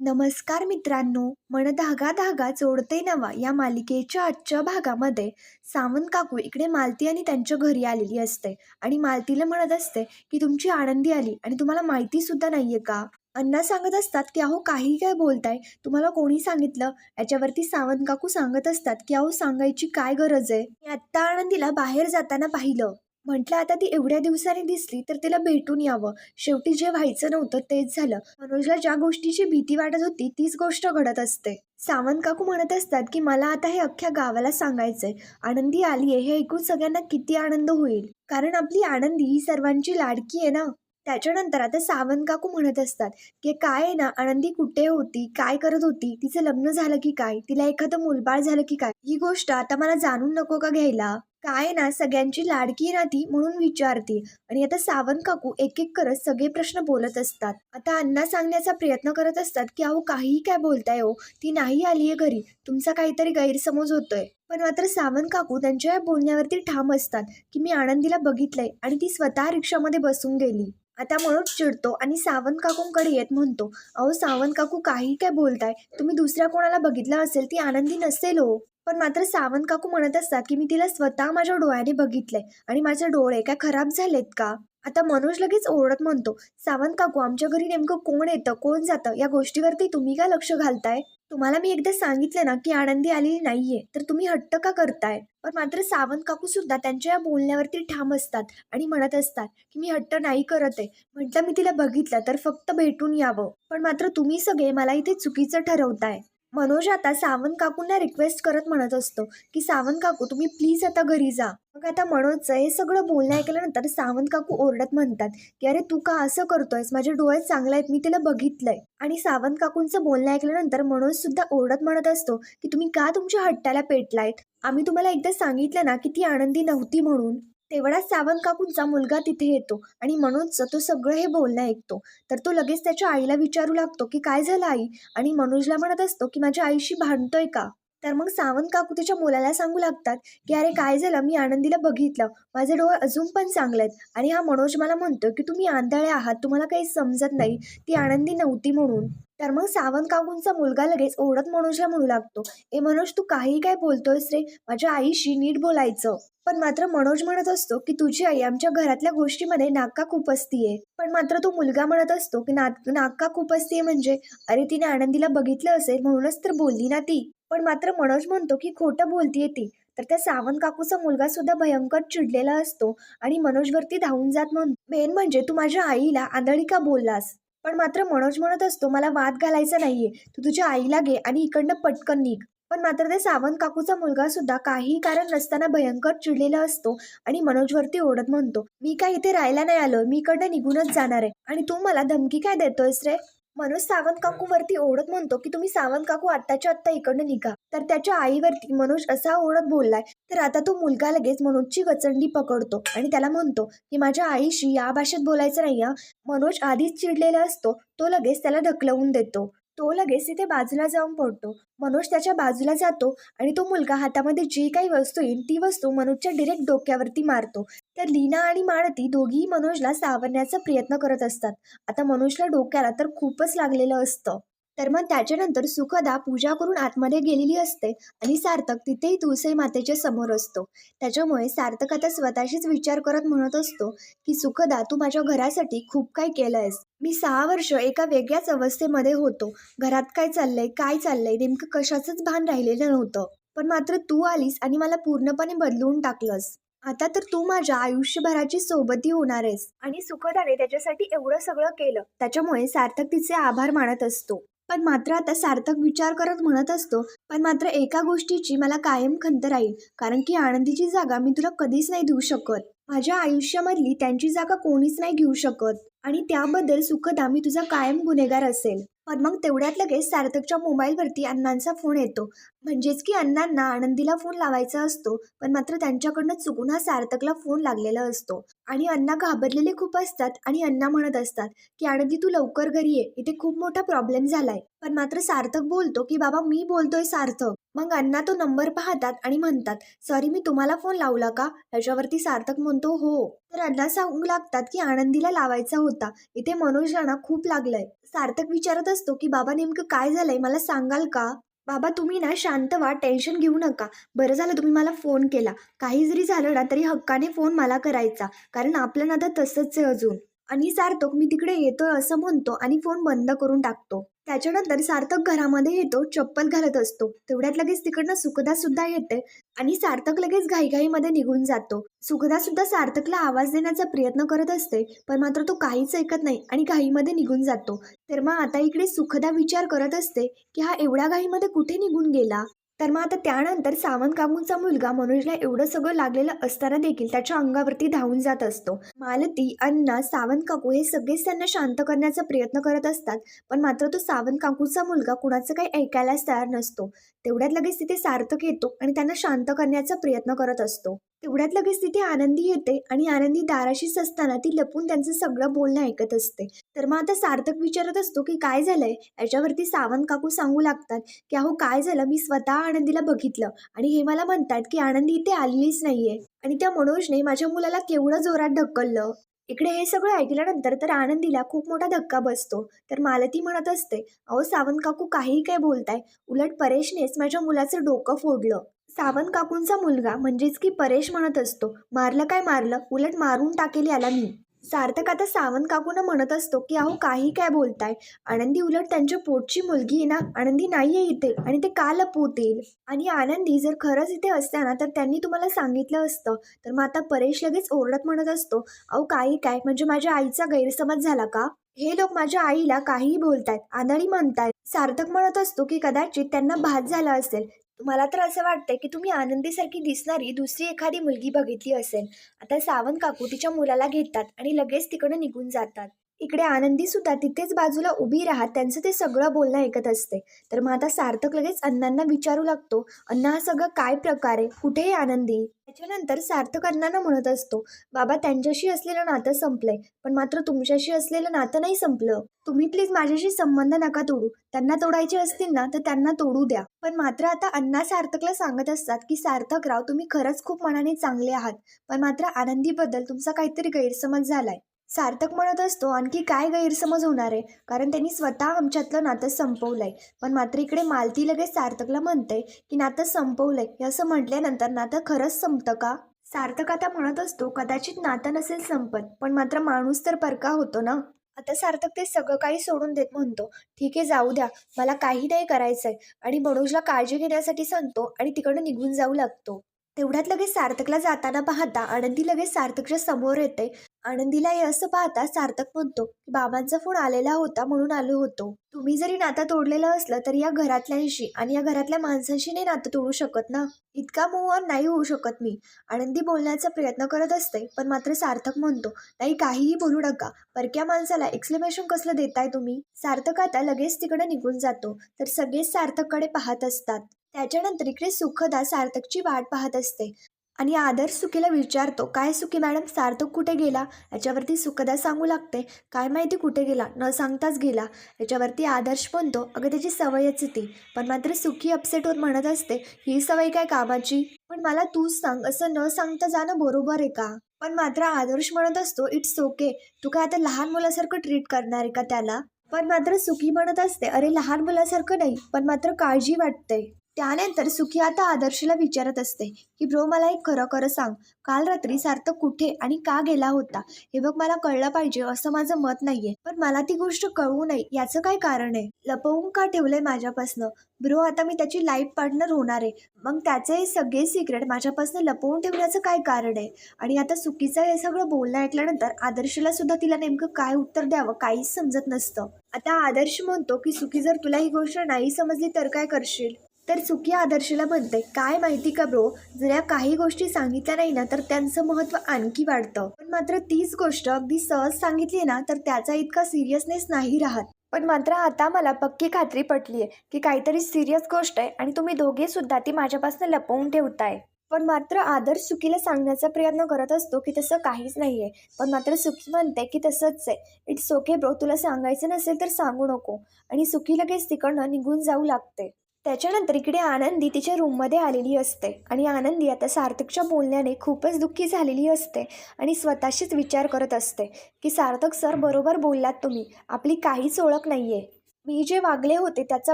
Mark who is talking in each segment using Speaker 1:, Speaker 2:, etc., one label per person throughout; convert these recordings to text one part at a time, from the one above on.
Speaker 1: नमस्कार मित्रांनो मन धागा धागा जोडते नवा या मालिकेच्या आजच्या भागामध्ये सावंत काकू इकडे मालती आणि त्यांच्या घरी आलेली असते. आणि मालतीला म्हणत असते की तुमची आनंदी आली आणि तुम्हाला माहिती सुद्धा नाहीये का? अण्णा सांगत असतात की अहो काही काय बोलताय? तुम्हाला कोणी सांगितलं? याच्यावरती सावंत काकू सांगत असतात की अहो सांगायची काय गरज आहे? मी आत्ता आनंदीला बाहेर जाताना पाहिलं. म्हटलं आता ती एवढ्या दिवसांनी दिसली तर तिला भेटून यावं. शेवटी जे व्हायचं नव्हतं तेच झालं. मनोजला ज्या गोष्टीची भीती वाटत होती तीच गोष्ट घडत असते. सावंत काकू म्हणत असतात की मला आता हे अख्ख्या गावाला सांगायचंय. आनंदी आली आहे हे ऐकून सगळ्यांना किती आनंद होईल. कारण आपली आनंदी ही सर्वांची लाडकी आहे ना? त्याच्यानंतर आता सावंत काकू म्हणत असतात की काय आहे ना आनंदी कुठे होती? काय करत होती? तिचं लग्न झालं की काय? तिला एखादं मुलबाळ झालं की काय? ही गोष्ट आता मला जाणून नको का घ्यायला? काय ना सगळ्यांची लाडकी ना ती म्हणून विचारते. आणि आता सावंत काकू एक एक करत सगळे प्रश्न बोलत असतात. आता अण्णा सांगण्याचा प्रयत्न करत असतात की अहो काहीही काय बोलताय हो. ती नाही आलीये घरी. तुमचा काहीतरी गैरसमज होतोय. पण मात्र सावंत काकू त्यांच्या या बोलण्यावरती ठाम असतात की मी आनंदीला बघितलंय आणि ती स्वतः रिक्षामध्ये बसून गेली. आता मनोज चिडतो आणि सावंत काकूंकडे येत म्हणतो अहो सावंत काकू काही काय बोलताय? तुम्ही दुसऱ्या कोणाला बघितलं असेल ती आनंदी नसेल हो. पण मात्र सावंत काकू म्हणत असतात की मी तिला स्वतः माझ्या डोळ्याने बघितलंय आणि माझे डोळे काय खराब झालेत का? आता मनोज लगेच ओरडत म्हणतो सावंत काकू आमच्या घरी नेमकं कोण येतं? कोण जातं? या गोष्टीवरती तुम्ही काय लक्ष घालताय? तुम्हाला मी एकदा सांगितलं ना की आनंदी आलेली नाहीये तर तुम्ही हट्ट का करताय? पण मात्र सावंत काकू सुद्धा त्यांच्या या बोलण्यावरती ठाम असतात आणि म्हणत असतात की मी हट्ट नाही करत आहे म्हटलं मी तिला बघितलं तर फक्त भेटून यावं. पण मात्र तुम्ही सगळे मला इथे चुकीचं ठरवताय. मनोज आता सावंत काकूंना रिक्वेस्ट करत म्हणत असतो की सावंत काकू तुम्ही प्लीज आता घरी जा. मग आता मनोजचं हे सगळं बोलणं ऐकल्यानंतर सावंत काकू ओरडत म्हणतात की अरे तू का असं करतोयस? माझे डोळे चांगले आहेत मी तिला बघितलंय. आणि सावंत काकूंचं बोलणं ऐकल्यानंतर मनोज सुद्धा ओरडत म्हणत असतो की तुम्ही का तुमच्या हट्टाला पेटलायत? आम्ही तुम्हाला एकदा सांगितलं ना की ती आनंदी नव्हती म्हणून. तेवढाच सावंत काकूंचा मुलगा तिथे येतो आणि मनोजचं तो सगळं हे बोलणं ऐकतो. तर तो लगेच त्याच्या आईला विचारू लागतो की काय झालं आई? आणि मनोजला म्हणत असतो की माझ्या आईशी भांडतोय का? तर मग सावंत काकू त्याच्या मुलाला सांगू लागतात की अरे काय झालं? मी आनंदीला बघितलं. माझे डोळे अजून पण चांगले आहेत. आणि हा मनोज मला म्हणतो की तुम्ही आंधळे आहात. तुम्हाला काही समजत नाही. ती आनंदी नव्हती म्हणून. तर मग सावंत काकूंचा मुलगा लगेच ओढत मनोजला म्हणू लागतो. ए मनोज तू काही काय बोलतोयस रे? माझ्या आईशी नीट बोलायचं. पण मात्र मनोज म्हणत असतो की तुझी आई आमच्या घरातल्या गोष्टीमध्ये नाका खुपसतीये पण मात्र तो मुलगा म्हणत असतो की ना नाका खुपसतीये म्हणजे? अरे तिने आनंदीला बघितलं असेल म्हणूनच तर बोलली ना ती. पण मात्र मनोज म्हणतो की खोटं बोलतीये ती. तर त्या सावंत काकूचा मुलगा सुद्धा भयंकर चिडलेला असतो आणि मनोजवरती धावून जात म्हणून मेन म्हणजे तू माझ्या आईला आंधळी का बोललास? पण मात्र मनोज म्हणत असतो मला वाद घालायचा नाहीये. तू तुझ्या आईला घे आणि इकडनं पटकन निघ. पण मात्र ते सावंत काकूचा मुलगा सुद्धा काही कारण नसताना भयंकर चिडलेला असतो आणि मनोजवरती ओढत म्हणतो मी काय इथे राहायला नाही आलो मी इकडनं निघूनच जाणार आहे. आणि तू मला धमकी काय देतोयस रे? मनोज सावंत काकू वरती ओढत म्हणतो की तुम्ही सावंत काकू आत्ताच्या आत्ता इकडनं निघा. तर त्याच्या आईवरती मनोज असा ओढत बोललाय तर आता तो मुलगा लगेच मनोजची गचंडी पकडतो आणि त्याला म्हणतो की माझ्या आईशी या भाषेत बोलायचं नाही मनोज आधीच चिडलेला असतो तो लगेच त्याला ढकलवून देतो. तो लगेच तिथे बाजूला जाऊन पडतो. मनोज त्याच्या बाजूला जातो आणि तो मुलगा हातामध्ये जी काही वस्तू येईल ती वस्तू मनोजच्या डिरेक्ट डोक्यावरती मारतो. तर लीना आणि माळती दोघीही मनोजला सावरण्याचा प्रयत्न करत असतात. आता मनोजला डोक्याला तर खूपच लागलेलं असतं. तर मग त्याच्यानंतर सुखदा पूजा करून आतमध्ये गेलेली असते आणि सार्थक तिथेही तुळसाई मातेच्या समोर असतो. त्याच्यामुळे सार्थक आता स्वतःशीच विचार करत म्हणत असतो की सुखदा तू माझ्या घरासाठी खूप काही केलं आहेस? मी सहा वर्ष एका वेगळ्याच अवस्थेमध्ये होतो. घरात काय चाललंय काय चाललंय नेमकं कशाचंच भान राहिलेलं नव्हतं. पण मात्र तू आलीस आणि मला पूर्णपणे बदलवून टाकलंस. आता तर तू माझ्या आयुष्यभराची सोबती होणार आहेस आणि सुखदाने त्याच्यासाठी एवढं सगळं केलं. त्याच्यामुळे सार्थक तिचे आभार मानत असतो. पण मात्र आता सार्थक विचार करत म्हणत असतो पण मात्र एका गोष्टीची मला कायम खंत राहील कारण की आनंदीची जागा मी तुला कधीच नाही देऊ शकत. माझ्या आयुष्यामधली त्यांची जागा कोणीच नाही घेऊ शकत. आणि त्याबद्दल सुखदा मी तुझा कायम गुन्हेगार असेल. पण मग तेवढ्यात लगेच सार्थकच्या मोबाईलवरती अण्णांचा फोन येतो. म्हणजेच की अण्णांना आनंदीला फोन लावायचा असतो पण मात्र त्यांच्याकडनं चुकून हा सार्थकला फोन लागलेला असतो. आणि अण्णा घाबरलेले खूप असतात आणि अण्णा म्हणत असतात की आनंदी तू लवकर घरी ये इथे खूप मोठा प्रॉब्लेम झालाय. पण मात्र सार्थक बोलतो की बाबा मी बोलतोय सार्थक. मग अण्णा तो नंबर पाहतात आणि म्हणतात सॉरी मी तुम्हाला फोन लावला का? याच्यावरती सार्थक म्हणतो हो. तर अण्णा सांगू लागतात की आनंदीला लावायचा होता. इथे मनोज राणा खूप लागलंय. सार्थक विचारत असतो की बाबा नेमकं काय झालंय? मला सांगाल का? बाबा तुम्ही ना शांत व्हा टेन्शन घेऊ नका. बरं झालं तुम्ही मला फोन केला. काही जरी झालं ना तरी हक्काने फोन मला करायचा. कारण आपलं नातं तसंच आहे अजून. आणि सार्थक मी तिकडे येतोय असं म्हणतो आणि फोन बंद करून टाकतो. त्याच्यानंतर सार्थक घरामध्ये येतो चप्पल घालत असतो. तेवढ्यात लगेच तिकडनं सुखदा सुद्धा येते आणि सार्थक लगेच घाईघाईमध्ये निघून जातो. सुखदा सुद्धा सार्थकला आवाज देण्याचा प्रयत्न करत असते पण मात्र तो काहीच ऐकत नाही आणि घाईमध्ये निघून जातो. तर मग आता इकडे सुखदा विचार करत असते की हा एवढ्या घाईमध्ये कुठे निघून गेला? तर मग आता त्यानंतर सावंत काकूंचा मुलगा मनोजला एवढं सगळं लागलेलं असताना देखील त्याच्या अंगावरती धावून जात असतो. मालती अण्णा सावंत काकू हे सगळेच त्यांना शांत करण्याचा प्रयत्न करत असतात पण मात्र तो सावंत काकूचा मुलगा कुणाचं काही ऐकायलाच तयार नसतो. तेवढ्यात लगेच तिथे सार्थक येतो आणि त्यांना शांत करण्याचा प्रयत्न करत असतो. तेवढ्यात लगेच तिथे आनंदी येते आणि आनंदी दाराशीच असताना ती लपून त्यांचं सगळं बोलणं ऐकत असते. तर मग आता सार्थक विचारत असतो की काय झालंय? याच्यावरती सावंत काकू सांगू लागतात की अहो काय झालं? मी स्वतः आनंदीला बघितलं आणि हे मला म्हणतात की आनंदी इथे आलेलीच नाहीये आणि त्या मनोजने माझ्या मुलाला केवढं जोरात ढकललं. इकडे हे सगळं ऐकल्यानंतर तर आनंदीला खूप मोठा धक्का बसतो. तर मालती म्हणत असते अहो सावंत काकू काही काय बोलताय? उलट परेशनेच माझ्या मुलाचं डोकं फोडलं. सावंत काकूंचा मुलगा म्हणजेच की परेश म्हणत असतो. मारलं काय मारलं? उलट मारून टाकेल याला मी. सार्थक आता सावंत काकूंना म्हणत असतो की अहो काही काय बोलताय? आनंदी उलट त्यांच्या पोटची मुलगी आहे ना? आनंदी नाहीये इथे आणि ते का लपवतील? आणि आनंदी जर खरंच इथे असत्या ना तर त्यांनी तुम्हाला सांगितलं असतं. तर मग आता परेश लगेच ओरडत म्हणत असतो अहो काही काय? म्हणजे माझ्या आईचा गैरसमज झाला का? हे लोक माझ्या आईला काहीही बोलतायत आंधळी म्हणतायत. सार्थक म्हणत असतो की कदाचित त्यांना भात झाला असेल. मला तर असं वाटतंय की तुम्ही आनंदीसारखी दिसणारी दुसरी एखादी मुलगी बघितली असेल. आता सावंत काकू तिच्या मुलाला घेतात आणि लगेच तिकडं निघून जातात. इकडे आनंदी सुद्धा तिथेच बाजूला उभी राहत त्यांचं ते सगळं बोलणं ऐकत असते. तर मग आता सार्थक लगेच अण्णांना विचारू लागतो अण्णा हा सगळं काय प्रकार आहे? कुठे आहे आनंदी? त्याच्यानंतर सार्थक अण्णांना म्हणत असतो बाबा त्यांच्याशी असलेलं नातं संपलंय पण मात्र तुमच्याशी असलेलं नातं नाही संपलं. तुम्ही प्लीज माझ्याशी संबंध नका तोडू. त्यांना तोडायचे असतील ना तर त्यांना तोडू द्या. पण मात्र आता अण्णा सार्थकला सांगत असतात की सार्थकराव तुम्ही खरंच खूप मनाने चांगले आहात पण मात्र आनंदीबद्दल तुमचा काहीतरी गैरसमज झालाय. सार्थक म्हणत असतो आणखी काय गैरसमज होणार आहे? कारण त्यांनी स्वतः आमच्यातलं नातं संपवलंय. पण मात्र इकडे मालती लगेच सार्थकला म्हणते की नातं संपवलंय हे असं म्हटल्यानंतर नातं खरंच संपतं का? सार्थक आता म्हणत असतो कदाचित नातं नसेल संपत पण मात्र माणूस तर परका होतो ना? आता सार्थक ते सगळं काही सोडून देत म्हणतो ठीक आहे जाऊ द्या. मला काही नाही करायचंय. आणि मनोजला काळजी घेण्यासाठी सांगतो आणि तिकडं निघून जाऊ लागतो. तेवढ्यात लगेच सार्थकला जाताना पाहता आनंदी लगेच सार्थकच्या समोर येते. आनंदीला हे असं पाहता सार्थक म्हणतो की बाबांचा फोन आलेला होता म्हणून आलो होतो. तुम्ही जरी नातं तोडलेलं असलं तरी या घरातल्यांशी आणि या घरातल्या माणसांशी नाही नातं तोडू शकत ना? इतका मूव नाही होऊ शकत मी आनंदी बोलण्याचा प्रयत्न करत असते पण मात्र सार्थक म्हणतो नाही काहीही बोलू नका. परक्या माणसाला एक्सप्लेनेशन कसलं देताय तुम्ही सार्थक आता लगेच तिकडे निघून जातो. तर सगळेच सार्थककडे पाहत असतात. त्याच्यानंतर इकडे सुखदा सार्थकची वाट पाहत असते. आणि आदर्श सुखीला विचारतो काय सुखी मॅडम? सार्थक कुठे गेला? याच्यावरती सुखदा सांगू लागते. काय माहिती कुठे गेला? न सांगताच गेला. याच्यावरती आदर्श म्हणतो अगं त्याची सवयच ती. पण मात्र सुखी अपसेट होत म्हणत असते ही सवय काय कामाची? पण मला तूच सांग. असं न सांगता जाणं बरोबर आहे का? पण मात्र आदर्श म्हणत असतो इट्स ओके. तू काय आता लहान मुलासारखं ट्रीट करणार आहे का त्याला? पण मात्र सुखी म्हणत असते अरे लहान मुलासारखं नाही. पण मात्र काळजी वाटते. त्यानंतर सुखी आता आदर्शला विचारत असते की ब्रो मला एक खरं खरं सांग काल रात्री सार्थक कुठे आणि का गेला होता? हे बघ मला कळलं पाहिजे असं माझं मत नाहीये. पण मला ती गोष्ट कळवू नये याचं काय कारण आहे? लपवून का ठेवलंय माझ्यापासनं? ब्रो आता मी त्याची लाईफ पार्टनर होणार आहे. मग त्याचे हे सगळे सिक्रेट माझ्यापासून लपवून ठेवण्याचं काय कारण आहे? आणि आता चुकीचं हे सगळं बोलणं ऐकल्यानंतर आदर्शला सुद्धा तिला नेमकं काय उत्तर द्यावं काहीच समजत नसतं. आता आदर्श म्हणतो की सुखी जर तुला ही गोष्ट नाही समजली तर काय करशील? तर चुकी आदर्शला म्हणते काय माहिती का ब्रो जर या काही गोष्टी सांगितल्या नाही ना तर त्यांचं महत्त्व आणखी वाढतं. पण मात्र तीच गोष्ट अगदी सहज सांगितली ना तर त्याचा इतका सिरियसनेस नाही राहत. पण मात्र आता मला पक्की खात्री पटली आहे की काहीतरी सिरियस गोष्ट आहे आणि तुम्ही दोघे सुद्धा ती माझ्यापासून लपवून ठेवताय. पण मात्र आदर्श सुखीला सांगण्याचा प्रयत्न करत असतो की तसं काहीच नाही आहे पण मात्र सुखी म्हणते की तसंच आहे. इट्स ओके ब्रो तुला सांगायचं नसेल तर सांगू नको. आणि सुखी लगेच तिकडनं निघून जाऊ लागते त्याच्यानंतर इकडे आनंदी तिच्या रूममध्ये आलेली असते. आणि आनंदी आता सार्थकच्या बोलण्याने खूपच दुःखी झालेली असते आणि स्वतःशीच विचार करत असते की सार्थक सर बरोबर बोललात तुम्ही. आपली काहीच ओळख नाही आहे मी जे वागले होते त्याचा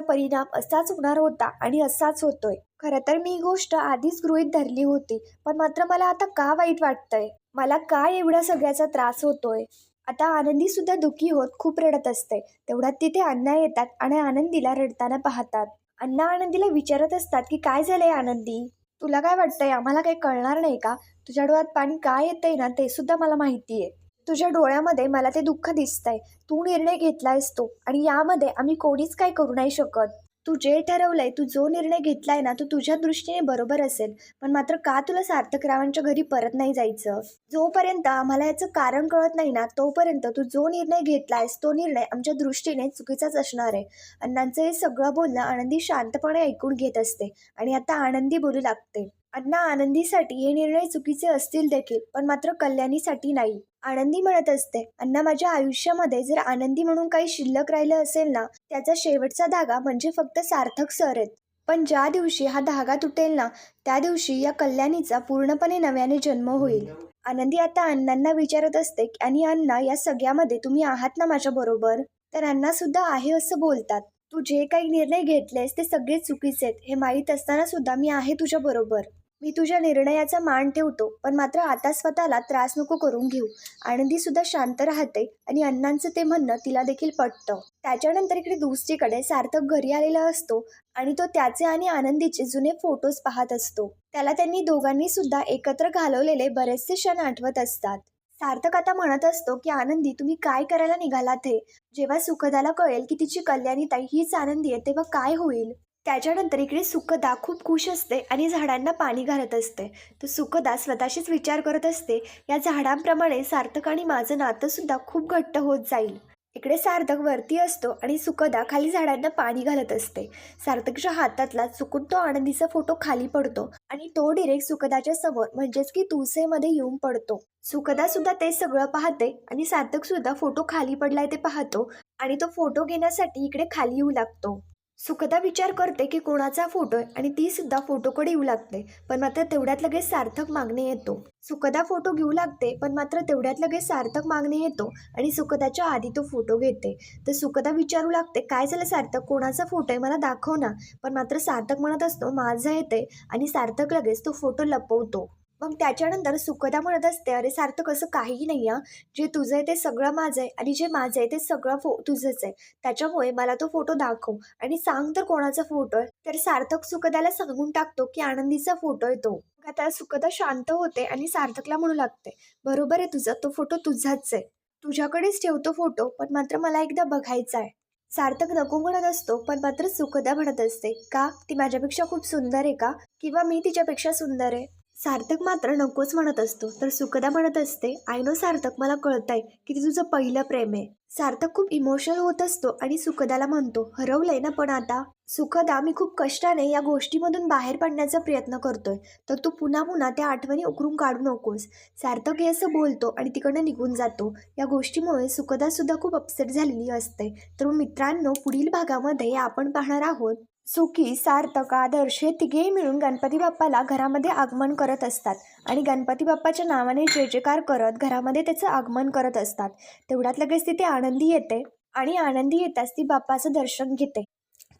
Speaker 1: परिणाम असाच होणार होता आणि असाच होतोय. खरं तर मी ही गोष्ट आधीच गृहीत धरली होती पण मात्र मला आता का वाईट वाटतंय? मला का एवढा सगळ्याचा त्रास होतोय? आता आनंदी सुद्धा दुःखी होत खूप रडत असते. तेवढ्यात तिथे अण्णा येतात आणि आनंदीला रडताना पाहतात. अण्णा आनंदीला विचारत असतात की काय झालंय आनंदी? तुला काय वाटतंय? आम्हाला काही कळणार नाही का? तुझ्या डोळ्यात पाणी काय येतंय ना? ते सुद्धा मला माहिती आहे तुझ्या डोळ्यामध्ये मला ते दुःख दिसतंय. तू निर्णय घेतलायस तो. आणि यामध्ये आम्ही कोणीच काय करू नाही शकत. तू जे ठरवलंय तू जो निर्णय घेतलाय ना तो तुझ्या दृष्टीने बरोबर असेल. पण मात्र का तुला सार्थकरावांच्या घरी परत नाही जायचं? जोपर्यंत आम्हाला याचं कारण कळत नाही ना तोपर्यंत तू जो निर्णय घेतलायस तो निर्णय आमच्या दृष्टीने चुकीचाच असणार आहे. अण्णांचं हे सगळं बोलणं आनंदी शांतपणे ऐकून घेत असते आणि आता आनंदी बोलू लागते. अण्णा आनंदीसाठी हे निर्णय चुकीचे असतील देखील पण मात्र कल्याणीसाठी नाही. आनंदी म्हणत असते. अण्णा माझ्या आयुष्यामध्ये जर आनंदी म्हणून काही शिल्लक राहिलं असेल ना त्याचा शेवटचा धागा म्हणजे फक्त सार्थक सर आहेत. पण ज्या दिवशी हा धागा तुटेल ना त्या दिवशी या कल्याणीचा पूर्णपणे नव्याने जन्म होईल. आनंदी आता अण्णांना विचारत असते की, आणि अण्णा या सगळ्यामध्ये तुम्ही आहात ना माझ्या बरोबर? तर अण्णा सुद्धा आहे असं बोलतात. तू जे काही निर्णय घेतलेस ते सगळे चुकीचे आहेत. हे माहीत असताना सुद्धा मी आहे तुझ्या बरोबर. मी तुझ्या निर्णयाचा मान ठेवतो पण मात्र आता स्वतःला त्रास नको करून घेऊ. आनंदी सुद्धा शांत राहते आणि अण्णांचं ते म्हणणं तिला देखील पटतं. त्याच्यानंतर इकडे दुसरीकडे सार्थक घरी आलेला असतो आणि तो त्याचे आणि आनंदीचे जुने फोटोज पाहत असतो. त्याला त्यांनी दोघांनी सुद्धा एकत्र घालवलेले बरेचसे क्षण आठवत असतात. सार्थक आता म्हणत असतो की आनंदी तुम्ही काय करायला निघालात हे? जेव्हा सुखदाला कळेल की तिची कल्याणी ताई हीच आनंदी आहे तेव्हा काय होईल? त्याच्यानंतर इकडे सुखदा खूप खुश असते आणि झाडांना पाणी घालत असते. तर सुखदा स्वतःशीच विचार करत असते. या झाडांप्रमाणे सार्थक आणि माझं नातं सुद्धा खूप घट्ट होत जाईल. इकडे सार्थक वरती असतो आणि सुखदा खाली झाडांना पाणी घालत असते. सार्थकच्या हातातला चुकून तो आनंदीचा फोटो खाली पडतो आणि तो डिरेक्ट सुखदाच्या समोर म्हणजेच की तुळसेमध्ये येऊन पडतो. सुखदा सुद्धा ते सगळं पाहते आणि सार्थक सुद्धा फोटो खाली पडलाय ते पाहतो आणि तो फोटो घेण्यासाठी इकडे खाली येऊ लागतो. सुखदा विचार करते की कोणाचा फोटो आहे आणि ती सुद्धा फोटोकडे येऊ लागते पण मात्र तेवढ्यात लगेच सार्थक मागणे येतो. सुखदा फोटो घेऊ लागते पण मात्र तेवढ्यात लगेच सार्थक मागणे येतो आणि सुखदाच्या आधी तो फोटो घेते. तर सुखदा विचारू लागते काय झालं सार्थक? कोणाचा फोटो आहे? मला दाखव ना. पण मात्र सार्थक म्हणत असतो माझा येते आणि सार्थक लगेच तो फोटो लपवतो. मग त्याच्यानंतर सुखदा म्हणत असते अरे सार्थक असं काहीही नाही आहे जे तुझं आहे ते सगळं माझं आहे आणि जे माझं आहे ते सगळं फो तुझंच आहे. त्याच्यामुळे मला तो फोटो दाखव आणि सांग तर कोणाचा फोटो आहे. तर सार्थक सुखदाला सांगून टाकतो की आनंदीचा फोटो आहे तो. आता सुखदा शांत होते आणि सार्थकला म्हणू लागते बरोबर आहे तुझा तो फोटो तुझाच आहे. तुझ्याकडेच ठेवतो फोटो पण मात्र मला एकदा बघायचा आहे. सार्थक नको म्हणत असतो पण मात्र सुखदा म्हणत असते का? ती माझ्यापेक्षा खूप सुंदर आहे का? किंवा मी तिच्यापेक्षा सुंदर आहे? सार्थक मात्र नकोच म्हणत असतो तर सुखदा म्हणत असते आय नो सार्थक मला कळतंय की ते तुझं पहिलं प्रेम आहे. सार्थक खूप इमोशनल होत असतो आणि सुखदाला म्हणतो हरवलंय ना पण आता? सुखदा मी खूप कष्टाने या गोष्टीमधून बाहेर पडण्याचा प्रयत्न करतोय तर तू पुन्हा पुन्हा त्या आठवणी उकरून काढू नकोस. सार्थक हे असं बोलतो आणि तिकडनं निघून जातो. या गोष्टीमुळे सुखदा सुद्धा खूप अपसेट झालेली असते. तर मित्रांनो पुढील भागामध्ये आपण पाहणार आहोत सुखी सार्थक आदर्श हे तिघेही मिळून गणपती बाप्पाला घरामध्ये आगमन करत असतात. आणि गणपती बाप्पाच्या नावाने जे जेकार करत घरामध्ये त्याचं आगमन करत असतात. तेवढ्यात लगेच तिथे आनंदी येते. आणि आनंदी येताच ती बाप्पाचं दर्शन घेते.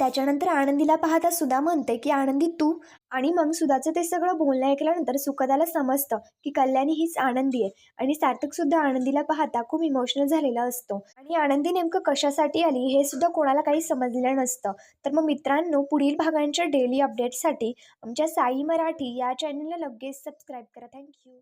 Speaker 1: त्याच्यानंतर आनंदीला पाहता सुधा म्हणते की आनंदी तू आणि मग सुधाचं ते सगळं बोलणं ऐकल्यानंतर सुखदाला समजतं की कल्याणी हीच आनंदी आहे. आणि सार्थक सुद्धा आनंदीला पाहता खूप इमोशनल झालेला असतो. आणि आनंदी नेमकं कशासाठी आली हे सुद्धा कोणाला काही समजलेलं नसतं. तर मग मित्रांनो पुढील भागांच्या डेली अपडेट्ससाठी आमच्या साई मराठी या चॅनलला लगेच सबस्क्राईब करा. थँक्यू